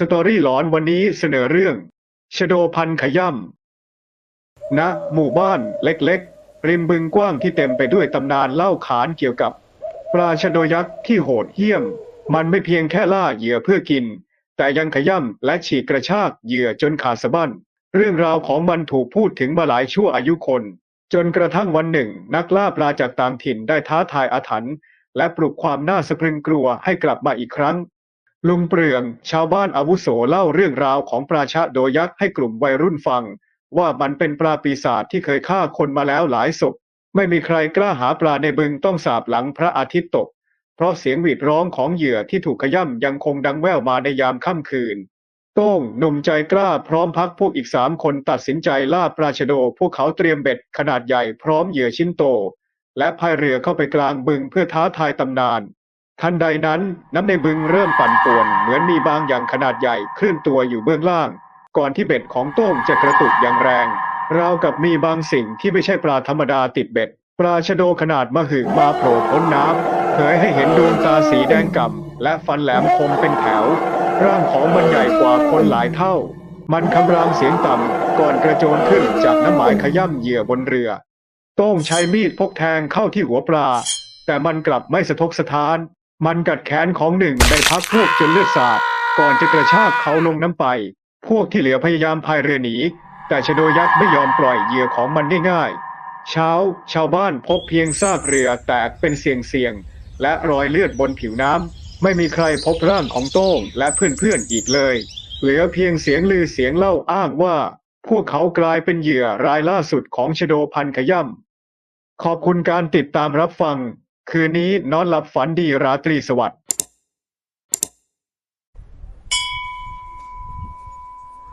สตอรี่หลอนวันนี้เสนอเรื่องชโดพันขย่ำณหมู่บ้านเล็กๆ ริมบึงกว้างที่เต็มไปด้วยตำนานเล่าขานเกี่ยวกับ ปลาชโดยักษ์ที่โหดเหี้ยม มันไม่เพียงแค่ล่าเหยื่อเพื่อกิน แต่ยังขย่ำและฉีกกระชากเหยื่อจนขาดสะบั้นเรื่องราวของมันถูกพูดถึงมาหลายชั่วอายุคน จนกระทั่งวันหนึ่ง นักล่าปลาจากต่างถิ่นได้ท้าทายอาถรรพ์และปลุกความน่าสะพรึงกลัวให้กลับมาอีกครั้ง ลุงเปลือง ชาวบ้านอาวุโสเล่าเรื่องราวของปลาชะโดยักษ์ให้กลุ่มวัยรุ่นฟัง ว่ามันเป็นปลาปีศาจที่เคยฆ่าคนมาแล้วหลายศพ ไม่มีใครกล้าหาปลาในบึงต้องสาบหลังพระอาทิตย์ตก เพราะเสียงหวีดร้องของเหยื่อที่ถูกขย่ำยังคงดังแว่วมาในยามค่ำคืน โต้งหนุ่มใจกล้าพร้อมพักพวกอีกสามคนตัดสินใจล่าปลาชโด พวกเขาเตรียมเบ็ดขนาดใหญ่พร้อมเหยื่อชิ้นโต และพายเรือเข้าไปกลางบึงเพื่อท้าทายตำนาน ทันใดนั้นน้ำในบึงเริ่มปั่นป่วน เหมือนมีบางอย่างขนาดใหญ่เคลื่อนตัวอยู่เบื้องล่าง ก่อนที่เบ็ดของโต้งจะกระตุกอย่างแรง ราวกับมีบางสิ่งที่ไม่ใช่ปลาธรรมดาติดเบ็ด ปลาชะโดขนาดมหึมาโผล่พ้นน้ำเผยให้เห็นดวงตาสีแดงก่ำและฟันแหลมคมเป็นแถว ร่างของมันใหญ่กว่าคนหลายเท่า มันคำรามเสียงต่ำก่อนกระโจนขึ้นจากน้ำหมายขย่ำเหยื่อบนเรือ โต้งใช้มีดพกแทงเข้าที่หัวปลาแต่มันกลับไม่สะทกสะท้าน มันกัดแขนของหนึ่งในพักพวกจนเลือดสาด ก่อนจะกระชากเขาลงน้ำไป พวกที่เหลือพยายามพายเรือหนี แต่ชโดยักษ์ไม่ยอมปล่อยเหยื่อของมันง่ายๆ เช้า ชาวบ้านพบเพียงซากเรือแตกเป็นเสียงๆ และรอยเลือดบนผิวน้ำ ไม่มีใครพบร่างของโต้งและเพื่อนๆอีกเลย เหลือเพียงเสียงลือเสียงเล่าอ้างว่า พวกเขากลายเป็นเหยื่อรายล่าสุดของชโดพันขย่ำขอบคุณการติดตามรับฟัง คืนนี้นอนหลับฝันดีราตรีสวัสดิ์